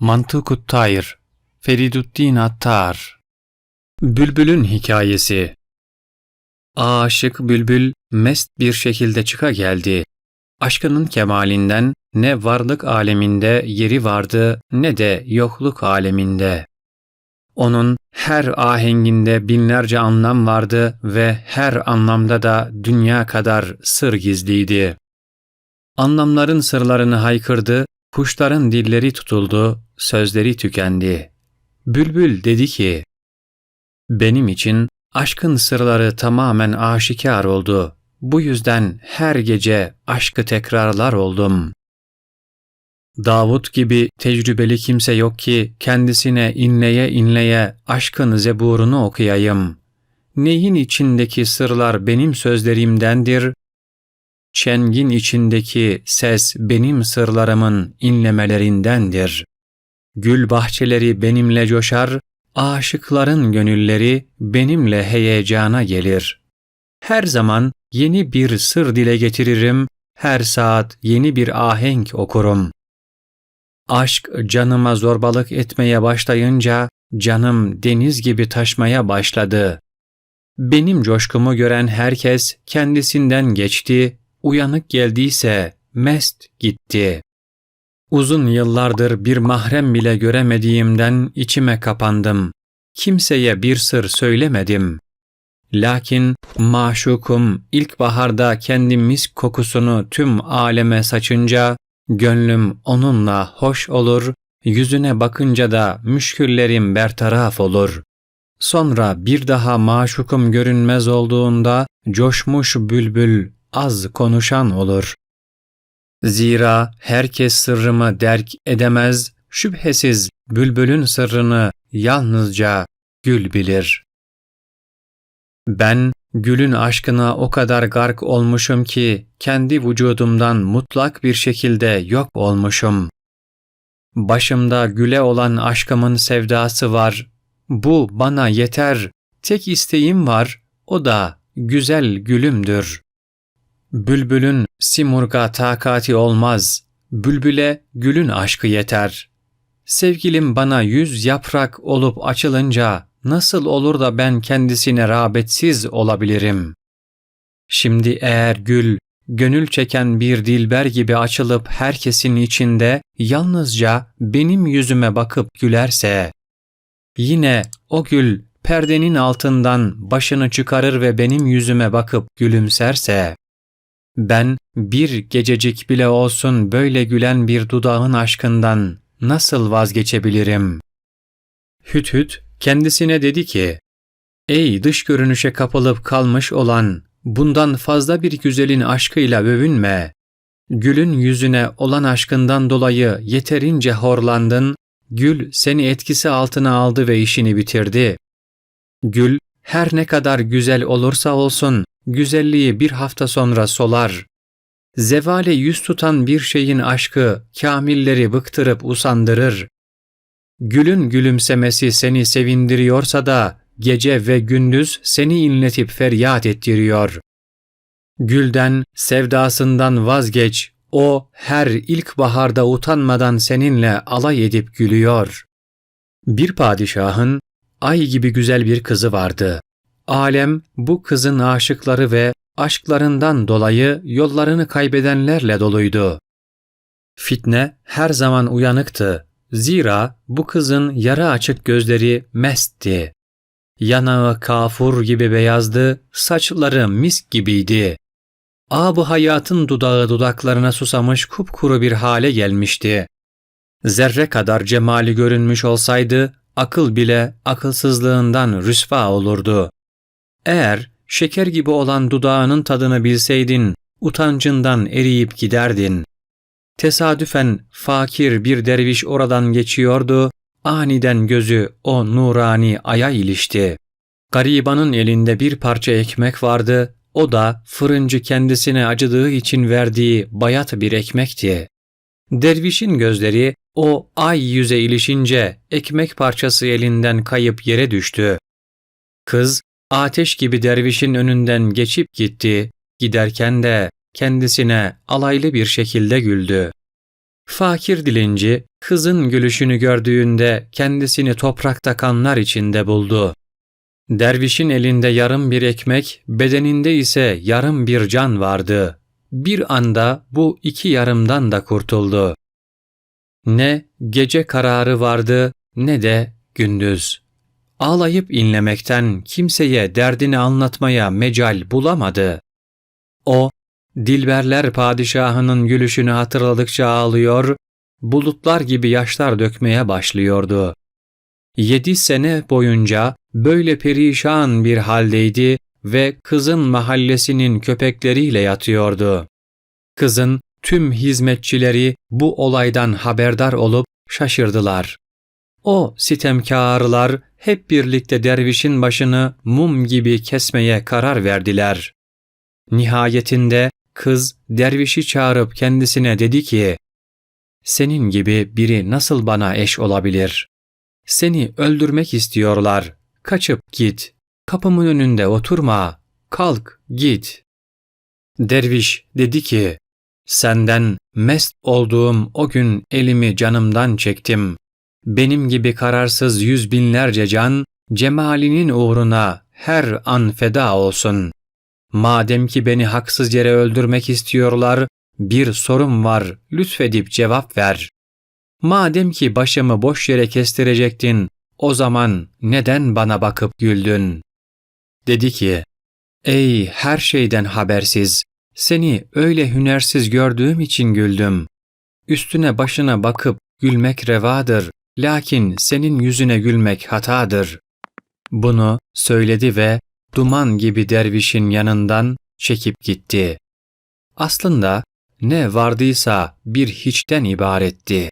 Mantıkut Tayr Feriduddin Attar Bülbül'ün hikayesi Aşık bülbül mest bir şekilde çıka geldi. Aşkının kemalinden ne varlık aleminde yeri vardı ne de yokluk aleminde. Onun her ahenginde binlerce anlam vardı ve her anlamda da dünya kadar sır gizliydi. Anlamların sırlarını haykırdı, kuşların dilleri tutuldu, sözleri tükendi. Bülbül dedi ki, Benim için aşkın sırları tamamen aşikar oldu. Bu yüzden her gece aşkı tekrarlar oldum. Davut gibi tecrübeli kimse yok ki kendisine inleye inleye aşkın zeburunu okuyayım. Neyin içindeki sırlar benim sözlerimdendir, çengin içindeki ses benim sırlarımın inlemelerindendir. Gül bahçeleri benimle coşar, aşıkların gönülleri benimle heyecana gelir. Her zaman yeni bir sır dile getiririm, her saat yeni bir ahenk okurum. Aşk canıma zorbalık etmeye başlayınca canım deniz gibi taşmaya başladı. Benim coşkumu gören herkes kendisinden geçti, uyanık geldiyse mest gitti. Uzun yıllardır bir mahrem bile göremediğimden içime kapandım. Kimseye bir sır söylemedim. Lakin maşukum ilkbaharda kendi misk kokusunu tüm aleme saçınca gönlüm onunla hoş olur, yüzüne bakınca da müşküllerim bertaraf olur. Sonra bir daha maşukum görünmez olduğunda coşmuş bülbül az konuşan olur. Zira herkes sırrımı derk edemez, şüphesiz bülbülün sırrını yalnızca gül bilir. Ben gülün aşkına o kadar gark olmuşum ki kendi vücudumdan mutlak bir şekilde yok olmuşum. Başımda güle olan aşkımın sevdası var. Bu bana yeter. Tek isteğim var. O da güzel gülümdür. Bülbülün simurga takati olmaz. Bülbüle gülün aşkı yeter. Sevgilim bana yüz yaprak olup açılınca nasıl olur da ben kendisine rağbetsiz olabilirim? Şimdi eğer gül, gönül çeken bir dilber gibi açılıp herkesin içinde yalnızca benim yüzüme bakıp gülerse, yine o gül perdenin altından başını çıkarır ve benim yüzüme bakıp gülümserse, ben bir gececik bile olsun böyle gülen bir dudağın aşkından nasıl vazgeçebilirim? Hüt hüt kendisine dedi ki, Ey dış görünüşe kapılıp kalmış olan, bundan fazla bir güzelin aşkıyla övünme. Gülün yüzüne olan aşkından dolayı yeterince horlandın, gül seni etkisi altına aldı ve işini bitirdi. Gül her ne kadar güzel olursa olsun, güzelliği bir hafta sonra solar. Zevale yüz tutan bir şeyin aşkı kamilleri bıktırıp usandırır. Gülün gülümsemesi seni sevindiriyorsa da gece ve gündüz seni inletip feryat ettiriyor. Gülden, sevdasından vazgeç, o her ilkbaharda utanmadan seninle alay edip gülüyor. Bir padişahın ay gibi güzel bir kızı vardı. Alem bu kızın aşıkları ve aşklarından dolayı yollarını kaybedenlerle doluydu. Fitne her zaman uyanıktı. Zira bu kızın yarı açık gözleri mestti. Yanağı kafur gibi beyazdı, saçları misk gibiydi. Ab hayatın dudağı dudaklarına susamış kupkuru bir hale gelmişti. Zerre kadar cemali görünmüş olsaydı, akıl bile akılsızlığından rüsva olurdu. Eğer şeker gibi olan dudağının tadını bilseydin, utancından eriyip giderdin. Tesadüfen fakir bir derviş oradan geçiyordu, aniden gözü o nurani aya ilişti. Garibanın elinde bir parça ekmek vardı, o da fırıncı kendisine acıdığı için verdiği bayat bir ekmekti. Dervişin gözleri o ay yüze ilişince ekmek parçası elinden kayıp yere düştü. Kız ateş gibi dervişin önünden geçip gitti, giderken de kendisine alaylı bir şekilde güldü. Fakir dilenci kızın gülüşünü gördüğünde kendisini toprakta kanlar içinde buldu. Dervişin elinde yarım bir ekmek, bedeninde ise yarım bir can vardı. Bir anda bu iki yarımdan da kurtuldu. Ne gece kararı vardı ne de gündüz. Ağlayıp inlemekten kimseye derdini anlatmaya mecal bulamadı. O, Dilberler padişahının gülüşünü hatırladıkça ağlıyor, bulutlar gibi yaşlar dökmeye başlıyordu. Yedi sene boyunca böyle perişan bir haldeydi ve kızın mahallesinin köpekleriyle yatıyordu. Kızın tüm hizmetçileri bu olaydan haberdar olup şaşırdılar. O sitemkârlar hep birlikte dervişin başını mum gibi kesmeye karar verdiler. Nihayetinde kız dervişi çağırıp kendisine dedi ki, senin gibi biri nasıl bana eş olabilir? Seni öldürmek istiyorlar. Kaçıp git. Kapımın önünde oturma. Kalk, git. Derviş dedi ki, senden mest olduğum o gün elimi canımdan çektim. Benim gibi kararsız yüz binlerce can, cemalinin uğruna her an feda olsun. Madem ki beni haksız yere öldürmek istiyorlar, bir sorum var, lütfedip cevap ver. Madem ki başımı boş yere kestirecektin, o zaman neden bana bakıp güldün? Dedi ki, Ey her şeyden habersiz, seni öyle hünersiz gördüğüm için güldüm. Üstüne başına bakıp gülmek revadır, lakin senin yüzüne gülmek hatadır. Bunu söyledi ve duman gibi dervişin yanından çekip gitti. Aslında ne vardıysa bir hiçten ibaretti.